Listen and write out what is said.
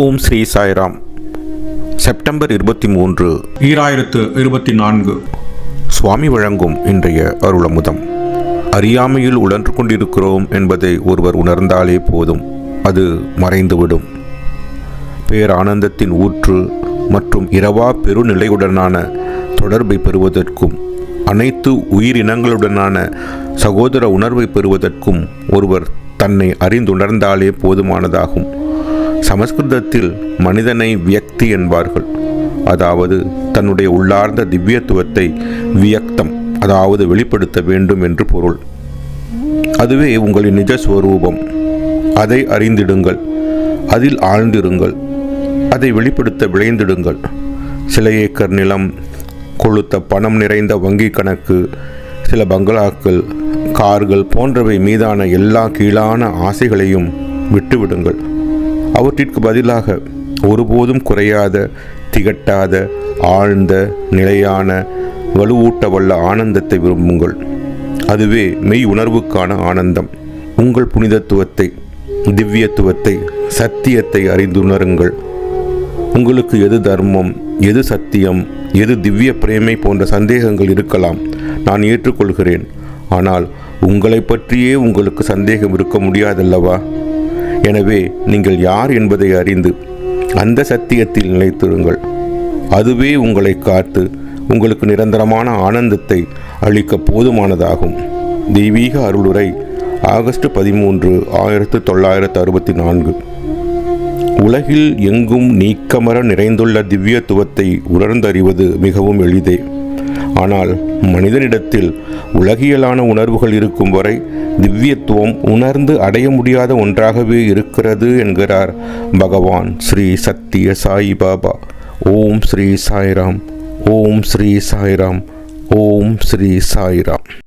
ஓம் Sri Sairam. September இருபத்தி மூன்று ஈராயிரத்து இருபத்தி நான்கு சுவாமி வழங்கும் இன்றைய அருளமுதம். அறியாமையில் உழன்று கொண்டிருக்கிறோம் என்பதை ஒருவர் உணர்ந்தாலே போதும் அது மறைந்துவிடும். பேரானந்தத்தின் ஊற்று மற்றும் இரவா பெருநிலையுடனான தொடர்பை பெறுவதற்கும் அனைத்து உயிரினங்களுடனான சகோதர உணர்வை பெறுவதற்கும் ஒருவர் தன்னை அறிந்துணர்ந்தாலே போதுமானதாகும். சமஸ்கிருதத்தில் மனிதனை வியக்தி என்பார்கள். அதாவது தன்னுடைய உள்ளார்ந்த திவ்யத்துவத்தை வியக்தம் அதாவது வெளிப்படுத்த வேண்டும் என்று பொருள். அதுவே உங்களின் நிஜ ஸ்வரூபம். அதை அறிந்திடுங்கள் அதில் ஆழ்ந்திருங்கள் அதை வெளிப்படுத்த விளைந்திடுங்கள் சில ஏக்கர் நிலம் கொளுத்த பணம் நிறைந்த வங்கி கணக்கு சில பங்களாக்கள் கார்கள் போன்றவை மீதான எல்லா கீழான ஆசைகளையும் விட்டுவிடுங்கள். அவற்றிற்கு பதிலாக ஒருபோதும் குறையாத திகட்டாத ஆழ்ந்த நிலையான வலுவூட்ட வல்ல ஆனந்தத்தை விரும்புங்கள். அதுவே மெய் உணர்வுக்கான ஆனந்தம். உங்கள் புனிதத்துவத்தை திவ்யத்துவத்தை சத்தியத்தை அறிந்துணருங்கள். உங்களுக்கு எது தர்மம் எது சத்தியம் எது திவ்ய பிரேமை போன்ற சந்தேகங்கள் இருக்கலாம் நான் ஏற்றுக்கொள்கிறேன். ஆனால் உங்களை பற்றியே உங்களுக்கு சந்தேகம் இருக்க முடியாதல்லவா? எனவே நீங்கள் யார் என்பதை அறிந்து அந்த சத்தியத்தில் நிலைத்திருங்கள். அதுவே உங்களை காத்து உங்களுக்கு நிரந்தரமான ஆனந்தத்தை அளிக்க போதுமானதாகும். தெய்வீக அருளுரை ஆகஸ்ட் பதிமூன்று ஆயிரத்து தொள்ளாயிரத்து அறுபத்தி நான்கு உலகில் எங்கும் நீக்கமர நிறைந்துள்ள திவ்யத்துவத்தை உணர்ந்தறிவது மிகவும் எளிதே. ஆனால் மனிதனிடத்தில் உலகியலான உணர்வுகள் இருக்கும் வரை திவ்யத்துவம் உணர்ந்து அடைய முடியாத ஒன்றாகவே இருக்கிறது என்கிறார் பகவான் ஸ்ரீ சத்திய சாய் பாபா. ஓம் ஸ்ரீ சாய்ராம். ஓம் ஸ்ரீ சாய்ராம். ஓம் ஸ்ரீ சாய்ராம்.